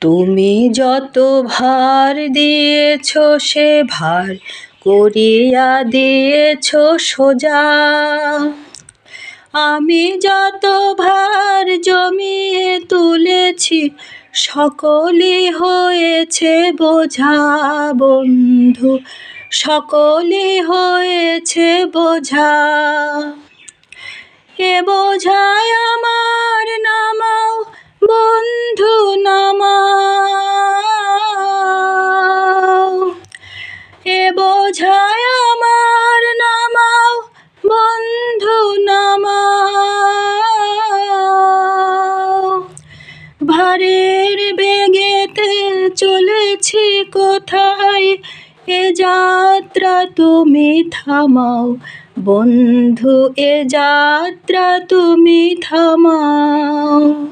তুমি যত ভার দিয়েছ সে ভার করিয়া দিয়েছ সোজা। আমি যত ভার জমিয়ে তুলেছি, সকলই হয়েছে বোঝা বন্ধু। সকলই হয়েছে বোঝা। এ বোঝায় আমার নামাও বোঝায় আমার নামাও, বন্ধু নামাও। ভারের বেগেতে চলেছি কোথায়? এ যাত্রা তুমি থামাও, বন্ধু, এ যাত্রা তুমি থামাও।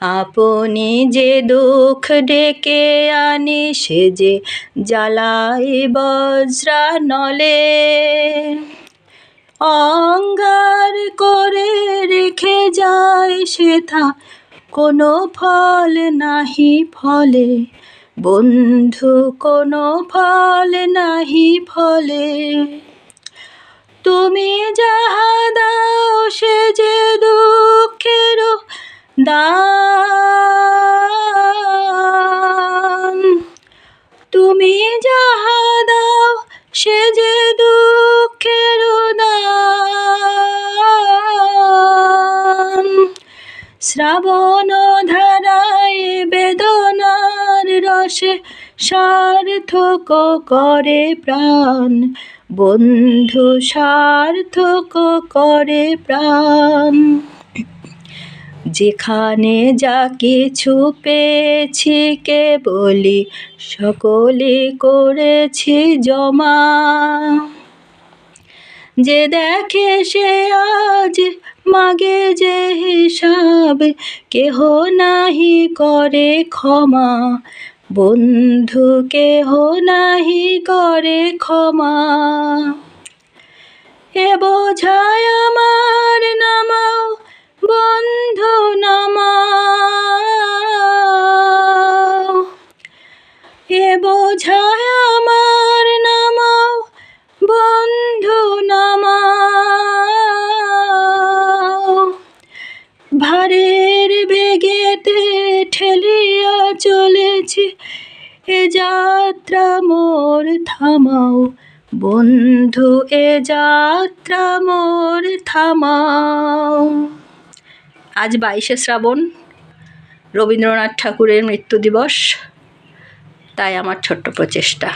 আপনি যে দুঃখ ডেকে আনি, সে যে জ্বালাই বজ্রা নলে। অঙ্গার করে রেখে যায় সে সেথা কোনো ফল নাহি ফলে। বন্ধু, কোনো ফল নাহি ফলে। তুমি যাহা দাও, সে যে দুঃখের দান শ্রাবণ ধারায় বেদনার রসে সার্থক করে প্রাণ। বন্ধু সার্থক করে প্রাণ। যেখানে যা কিছু পেয়েছি কে বলি, সকলে করেছি জমা। যে দেখে সে আজ মাগে যে হিসাব, কেহ নাহি করে ক্ষমা। বন্ধু, কেহ নাহি করে ক্ষমা। এ বোঝায় আমার নামাও, বন্ধু নামাও। এ বোঝায় আমার নামাও, বন্ধু নামাও। চলেছি এ যাত্রা মোর থামাও, বন্ধু, এ যাত্রা মোর থামাও। আজ বাইশে শ্রাবণ, রবীন্দ্রনাথ ঠাকুরের মৃত্যু দিবস, তাই আমার ছোট্ট প্রচেষ্টা।